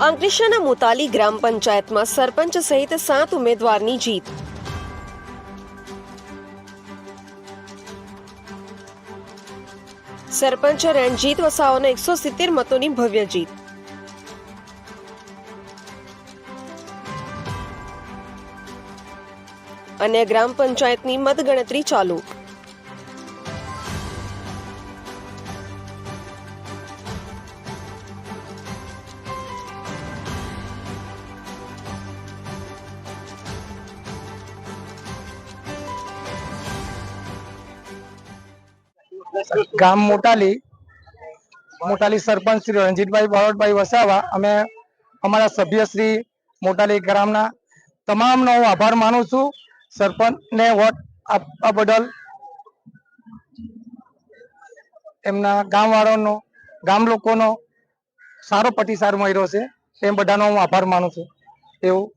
અંકલેશ્વરના મુતાલી ગ્રામ પંચાયતમાં સરપંચ સહિત સાત ઉમેદવારની જીત. સરપંચ રણજીત વસાવાના એકસો સિત્તેર મતોની ભવ્ય જીત. અને ગ્રામ પંચાયતની મતગણતરી ચાલુ. ગામ મોટાલી મોટાલી સરપંચ શ્રી રણજીતભાઈ બારોટભાઈ વસાવા, અમે અમારા સભ્ય શ્રી મોટાલી ગ્રામના તમામનો હું આભાર માનું છું. સરપંચને વોટ આપવા બદલ એમના ગામવાળાનો ગામ લોકોનો સારો પ્રતિસાદ મળ્યો છે. તેમ બધાનો હું આભાર માનું છું. એવું